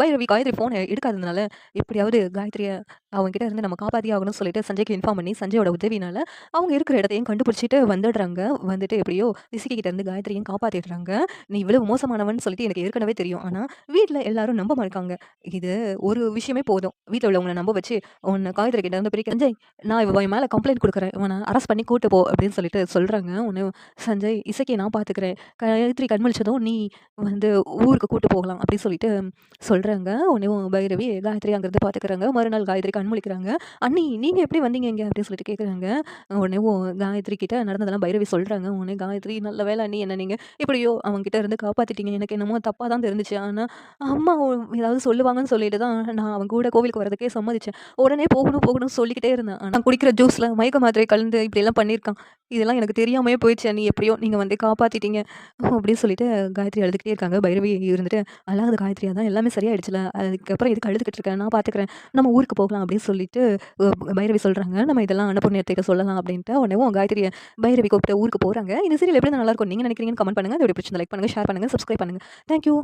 பைரவி காயத்ரி ஃபோனை எடுக்காததுனால எப்படியாவது காயத்ரியை அவங்ககிட்ட இருந்து நம்ம காப்பாற்றி ஆகணும்னு சொல்லிட்டு சஞ்சய்க்கு இன்ஃபார்ம் பண்ணி சஞ்சயோட உதவினால அவங்க இருக்கிற இடத்தையும் கண்டுபிடிச்சிட்டு வந்துடுறாங்க. வந்துட்டு எப்படியோ ரிஷிகா இருந்து காயத்ரியும் காப்பாற்றிடுறாங்க நீ இவ்வளவு மோசமானவன் சொல்லிட்டு எனக்கு ஏற்கனவே தெரியும். ஆனால் வீட்டில் எல்லாரும் நம்ப மாட்டாங்க. இது ஒரு விஷயமே போதும். வீட்டில் உள்ளவங்களை நம்ப வச்சு உன்னை காயத்ரி கிட்ட இருந்து பிரிக்க சஞ்சய் நான் இவன் மேலே கம்ப்ளைண்ட் கொடுக்குறேன். இவனை அரெஸ்ட் பண்ணி கூட்டு போ அப்படின்னு சொல்லிட்டு சொல்கிறாங்க உன்னை சஞ்சய் இசைக்கு நான் பார்த்துக்கிறேன் காயத்ரி கண்மொழிச்சதும் நீ வந்து ஊருக்கு கூட்டு போகலாம் அப்படின்னு சொல்லிட்டு சொல்கிறேன் சொல்கிறாங்க உடனே பைரவி காயத்ரி அங்கேருந்து பார்த்துக்கிறாங்க மறுநாள் காயத்ரி கண் முழிக்கிறாங்க அண்ணி நீங்கள் எப்படி வந்தீங்க இங்கே? அப்படின்னு சொல்லிட்டு கேட்குறாங்க உடனே ஓ காயத்ரி கிட்ட நடந்ததெல்லாம் பைரவி சொல்கிறாங்க உடனே காயத்ரி நல்ல வேலை அண்ணி என்ன நீங்கள் இப்படியோ அவங்ககிட்ட இருந்து காப்பாற்றிட்டீங்க எனக்கு என்னமோ தப்பாக தான் தெரிஞ்சிச்சு. ஆனால் அம்மா ஏதாவது சொல்லுவாங்கன்னு சொல்லிட்டு தான் நான் அவங்க கூட கோவிலுக்கு வரதுக்கே சம்மதிச்சேன். உடனே போகணும் போகணும்னு சொல்லிக்கிட்டே இருந்தேன். ஆனால் குடிக்கிற ஜூஸில் மயக்க மாத்திரை கலந்து இப்படியெல்லாம் பண்ணியிருக்கான். இதெல்லாம் எனக்கு தெரியாமையே போயிடுச்சு. நீ எப்படியோ நீங்கள் வந்து காப்பாற்றிட்டீங்க அப்படின்னு சொல்லிட்டு காயத்ரி அழுதுகிட்டே இருக்காங்க. பைரவி இருந்துட்டு அல்லாத காயத்ரியாக தான் எல்லாமே சரியாயிடுச்சுல. அதுக்கப்புறம் எதுக்கு அழுதுகிட்டு இருக்கேன் நான் பார்த்துக்கிறேன் நம்ம ஊருக்கு போகலாம் அப்படின்னு சொல்லிட்டு பைரவி சொல்கிறாங்க நம்ம இதெல்லாம் அன்னபூர்ணியத்தை சொல்லலாம் அப்படின்ட்டு உடனே காயத்ரியை பைரவி கூப்பிட்டு ஊருக்கு போகிறாங்க இந்த சீரியல் எப்படி நல்லா இருக்கும்? நீங்கள் நினைக்கிறீங்கன்னு கமெண்ட் பண்ணுங்கள் இதோட பிடிச்சி லைக் பண்ணுங்கள் ஷேர் பண்ணுங்கள் சப்ஸ்கிரைப் பண்ணுங்கள் தேங்க்யூ